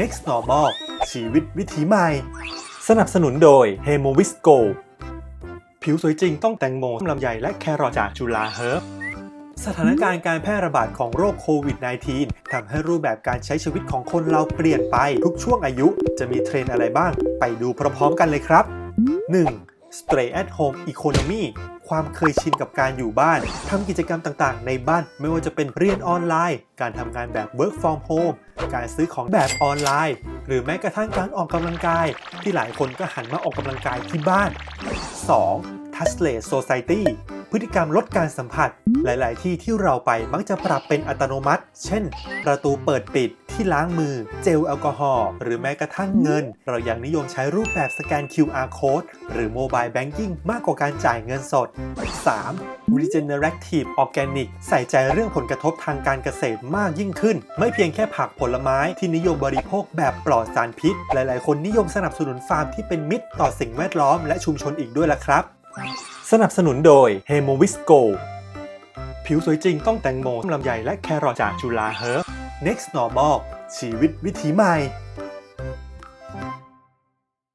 Next Normal ชีวิตวิถีใหม่ สนับสนุนโดย h e m o v i s Go ผิวสวยจริงต้องแตงโมลำไยและแครอทจากจุฬาเฮิร์บสถานการณ์การแพร่ระบาดของโรคโควิด -19 ทำให้รูปแบบการใช้ชีวิตของคนเราเปลี่ยนไปทุกช่วงอายุ จะมีเทรนอะไรบ้าง ไปดูพร้อมๆกันเลยครับ 1. Stay at home economy ความเคยชินกับการอยู่บ้านทำกิจกรรมต่างๆ ในบ้านไม่ว่าจะเป็นเรียนออนไลน์ การทำงานแบบ work from home การซื้อของแบบออนไลน์ หรือแม้กระทั่งการออกกำลังกาย ที่หลายคนก็หันมาออกกำลังกายที่บ้าน 2. Touchless Society พฤติกรรมลดการสัมผัส หลาย ๆ ที่ที่เราไปมักจะปรับเป็นอัตโนมัติ เช่น ประตูเปิดปิด ที่ล้างมือ เจลแอลกอฮอล์หรือแม้กระทั่งเงิน เรายังนิยมใช้รูปแบบสแกน QR code หรือ Mobile Banking มากกว่าการจ่ายเงินสด 3. Regenerative Organic ใส่ใจเรื่องผลกระทบทางการเกษตรมากยิ่งขึ้น ไม่เพียงแค่ผักผลไม้ที่นิยมบริโภคแบบปลอดสารพิษ หลายๆ คนนิยมสนับสนุนฟาร์มที่เป็นมิตรต่อสิ่งแวดล้อมและชุมชนอีกด้วยล่ะครับ สนับสนุนโดย h e m o v i s Go ผิวสวยจริงต้องแตงโมลำไยและแครอทจากจุฬาเฮิร์บ Next Normal ชีวิตวิถีใหม่